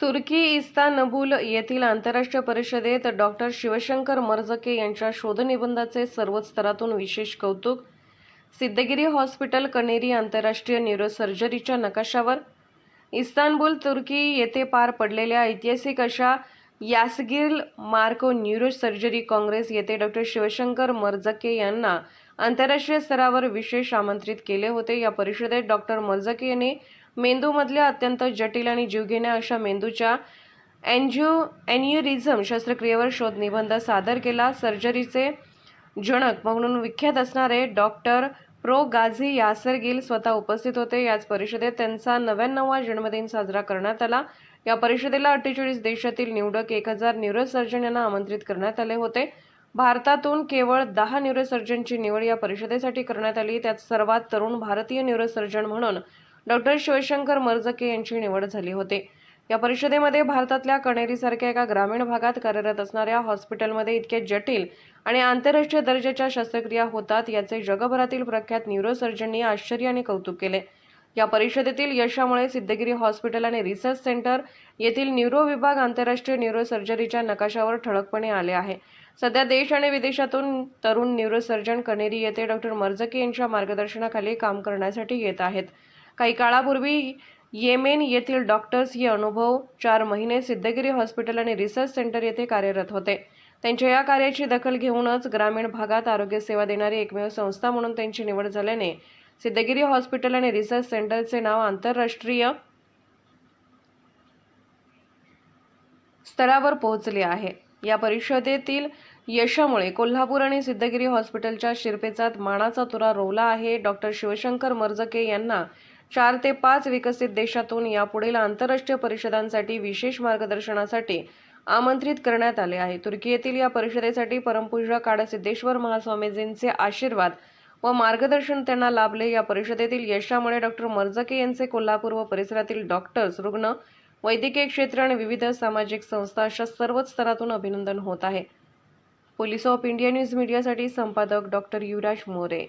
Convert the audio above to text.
तुर्की इस्तानबुल येथील आंतरराष्ट्रीय परिषदेत डॉक्टर शिवशंकर मर्जके यांच्या शोधनिबंधाचे सर्व स्तरातून विशेष कौतुक सिद्धगिरी हॉस्पिटल कणेरी आंतरराष्ट्रीय न्यूरोसर्जरीच्या नकाशावर इस्तानबुल तुर्की येथे पार पडलेल्या ऐतिहासिक अशा यासगिर मार्को न्यूरोसर्जरी काँग्रेस येथे डॉक्टर शिवशंकर मर्जके यांना आंतरराष्ट्रीय स्तरावर विशेष आमंत्रित केले होते. या परिषदेत डॉक्टर मर्जके यांनी मेंदूमधल्या अत्यंत जटिल आणि जीवघेण्या अशा मेंदूच्या अँजिओ अॅन्युरिझम शस्त्रक्रियेवर शोध निबंध सादर केला. सर्जरीचे जनक म्हणून विख्यात असणारे डॉक्टर प्रो गाझी यासर गिल स्वतः उपस्थित होते. याच परिषदेत त्यांचा नव्याण्णवा जन्मदिन साजरा करण्यात आला. या परिषदेला अठ्ठेचाळीस देशातील निवडक एक हजार न्यूरोसर्जन यांना आमंत्रित करण्यात आले होते. भारतातून केवळ दहा न्यूरोसर्जनची निवड या परिषदेसाठी करण्यात आली. त्यात सर्वात तरुण भारतीय न्यूरोसर्जन म्हणून डॉक्टर शिवशंकर मर्जके यांची निवड झाली होती. या परिषदेमध्ये भारतातल्या कणेरीसारख्या एका ग्रामीण भागात कार्यरत असणाऱ्या हॉस्पिटलमध्ये इतके जटिल आणि आंतरराष्ट्रीय दर्जाच्या शस्त्रक्रिया होतात याचे जगभरातील प्रख्यात न्यूरोसर्जननी आश्चर्य आणि कौतुक केले. या परिषदेतील यशामुळे सिद्धगिरी हॉस्पिटल आणि रिसर्च सेंटर येथील न्यूरो विभाग आंतरराष्ट्रीय न्यूरोसर्जरीच्या नकाशावर ठळकपणे आले आहे. सध्या देश आणि विदेशातून तरुण न्यूरोसर्जन कणेरी येथे डॉक्टर मर्जके यांच्या मार्गदर्शनाखाली काम करण्यासाठी येत आहेत. काही काळापूर्वी येमेन येथील डॉक्टर्स हे अनुभव चार महिने सिद्धगिरी हॉस्पिटल आणि रिसर्च सेंटर येथे कार्यरत होते. त्यांच्या या कार्याची दखल घेऊनच ग्रामीण भागात आरोग्य सेवा देणारी एकमेव संस्था म्हणून त्यांची निवड झाल्याने सिद्धगिरी हॉस्पिटल आणि रिसर्च सेंटरचे नाव आंतरराष्ट्रीय स्तरावर पोहोचले आहे. या परिषदेतील यशामुळे कोल्हापूर आणि सिद्धगिरी हॉस्पिटलच्या शिरपेचात मानाचा तुरा रोवला आहे. डॉक्टर शिवशंकर मर्जके यांना चार ते पाच विकसित देशातून यापुढील आंतरराष्ट्रीय परिषदांसाठी विशेष मार्गदर्शनासाठी आमंत्रित करण्यात आले आहे. तुर्की येथील या परिषदेसाठी परमपूज्य काडसिद्धेश्वर महास्वामीजींचे आशीर्वाद व मार्गदर्शन त्यांना लाभले. या परिषदेतील यशामुळे डॉक्टर मर्जके यांचे कोल्हापूर व परिसरातील डॉक्टर्स रुग्ण वैद्यकीय क्षेत्र आणि विविध सामाजिक संस्था अशा सर्वच स्तरातून अभिनंदन होत आहे. पोलीस ऑफ इंडिया न्यूज मीडियासाठी संपादक डॉक्टर युवराज मोरे.